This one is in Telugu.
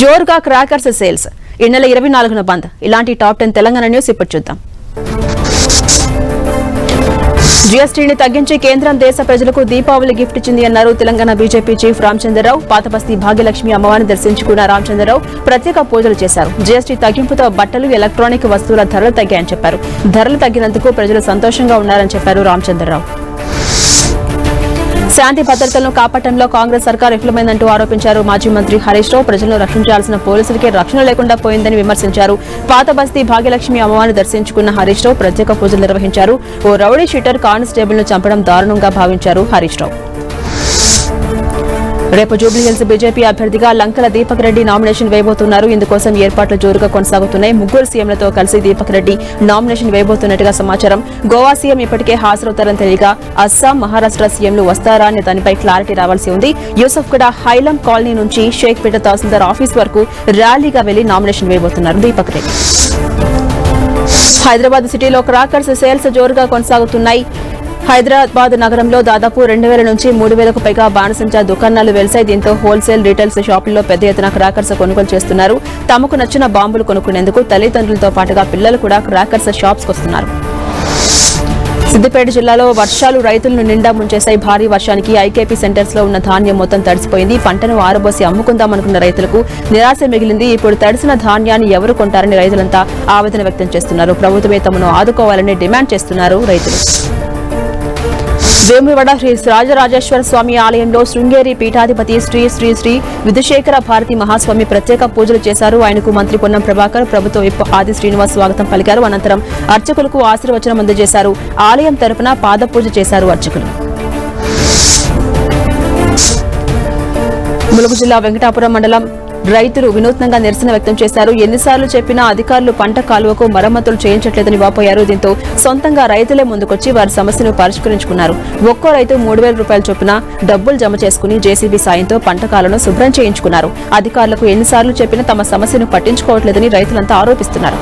జోరుగా క్రాకర్స్ సేల్స్. ఈ నెల ఇరవై నాలుగున బంద్. ఇలాంటి టాప్ టెన్ తెలంగాణ న్యూస్ ఇప్పుడు చూద్దాం. జీఎస్టీని తగ్గించి కేంద్రం దేశ ప్రజలకు దీపావళి గిఫ్ట్ ఇచ్చింది అన్నారు తెలంగాణ బీజేపీ చీఫ్ రామచంద్రరావు. పాతబస్తీ భాగ్యలక్ష్మి అమ్మవారిని దర్శించుకున్న రామచంద్రరావు ప్రత్యేక పూజలు చేశారు. జీఎస్టీ తగ్గింపుతో బట్టలు ఎలక్ట్రానిక్ వస్తువుల ధరలు తగ్గాయని చెప్పారు. ధరలు తగ్గినందుకు ప్రజలు సంతోషంగా ఉన్నారని చెప్పారు రామచంద్రరావు. శాంతి భద్రతలను కాపాడటంలో కాంగ్రెస్ సర్కార్ విఫలమైందంటూ ఆరోపించారు మాజీ మంత్రి హరీష్ రావు. ప్రజలను రక్షించాల్సిన పోలీసులకే రక్షణ లేకుండా పోయిందని విమర్శించారు. పాత బస్తీ భాగ్యలక్ష్మి అమ్మవారిని దర్శించుకున్న హరీష్ రావు ప్రత్యేక పూజలు నిర్వహించారు. ఓ రౌడీ షీటర్ కానిస్టేబుల్ను చంపడం దారుణంగా భావించారు హరీష్ రావు. రేపు జూబ్లీహిల్స్ బీజేపీ అభ్యర్థిగా లంకల దీపక్ రెడ్డి నామినేషన్ వేయబోతున్నారు. ఇందుకోసం ఏర్పాట్లు జోరుగా కొనసాగుతున్నాయి. ముగ్గురు సీఎంలతో కలిసి దీపక్ రెడ్డి నామినేషన్ వేయబోతున్నట్టుగా సమాచారం. గోవా సీఎం ఇప్పటికే హాజరవుతారని తెలియగా అస్సాం మహారాష్ట్ర సీఎంలు వస్తారా అనే దానిపై క్లారిటీ రావాల్సి ఉంది. యూసఫ్ కూడా హైలం కాలనీ నుంచి షేక్పేట తహసీల్దార్ ఆఫీస్ వరకు ర్యాలీగా వెళ్ళి నామినేషన్ వేయబోతున్నారు దీపక్ రెడ్డి. హైదరాబాద్ సిటీలో క్రాకర్స్ సేల్స్ జోరుగా కొనసాగుతున్నాయి. హైదరాబాద్ నగరంలో దాదాపు రెండు వేల నుంచి మూడు వేలకు పైగా బాణసంచా దుకాణాలు వెలిసాయి. దీంతో హోల్సేల్ రీటైల్స్ షాపుల్లో పెద్ద ఎత్తున క్రాకర్స్ కొనుగోలు చేస్తున్నారు. తమకు నచ్చిన బాంబులు కొనుక్కునేందుకు తల్లిదండ్రులతో పాటుగా పిల్లలు కూడా క్రాకర్స్ షాప్స్ వస్తున్నారు. సిద్దిపేట జిల్లాలో వర్షాలు రైతులను నిండా ముంచేశాయి. భారీ వర్షానికి ఐకేపీ సెంటర్స్లో ఉన్న ధాన్యం మొత్తం తడిసిపోయింది. పంటను ఆరబోసి అమ్ముకుందామనుకున్న రైతులకు నిరాశ మిగిలింది. ఇప్పుడు తడిసిన ధాన్యాన్ని ఎవరు కొంటారని రైతులంతా ఆవేదన వ్యక్తం చేస్తున్నారు. ప్రభుత్వమే తమను ఆదుకోవాలని డిమాండ్ చేస్తున్నారు రైతులు. వేములవాడ శ్రీ రాజరాజేశ్వర స్వామి ఆలయంలో శృంగేరి పీఠాధిపతి శ్రీ శ్రీ శ్రీ విధుశేఖర భారతి మహాస్వామి ప్రత్యేక పూజలు చేశారు. ఆయనకు మంత్రి పొన్నం ప్రభాకర్ ప్రభుత్వ విప్ ఆది శ్రీనివాస్ స్వాగతం పలికారు. అనంతరం అర్చకులకు ఆశీర్వచనం అందజేశారు. ఆలయం తరపున పాద పూజ చేశారు అర్చకులు. ములుగు జిల్లా వెంకటాపురం మండలం రైతులు వినూత్నంగా నిరసన వ్యక్తం చేశారు. ఎన్నిసార్లు చెప్పినా అధికారులు పంట కాలువకు మరమ్మతులు చేయించట్లేదని వాపోయారు. దీంతో సొంతంగా రైతులే ముందుకొచ్చి వారి సమస్యను పరిష్కరించుకున్నారు. ఒక్కో రైతు మూడు వేల రూపాయల చొప్పున డబ్బులు జమ చేసుకుని జేసీబీ సాయంతో పంట కాలను శుభ్రం చేయించుకున్నారు. అధికారులకు ఎన్నిసార్లు చెప్పినా తమ సమస్యను పట్టించుకోవట్లేదని రైతులంతా ఆరోపిస్తున్నారు.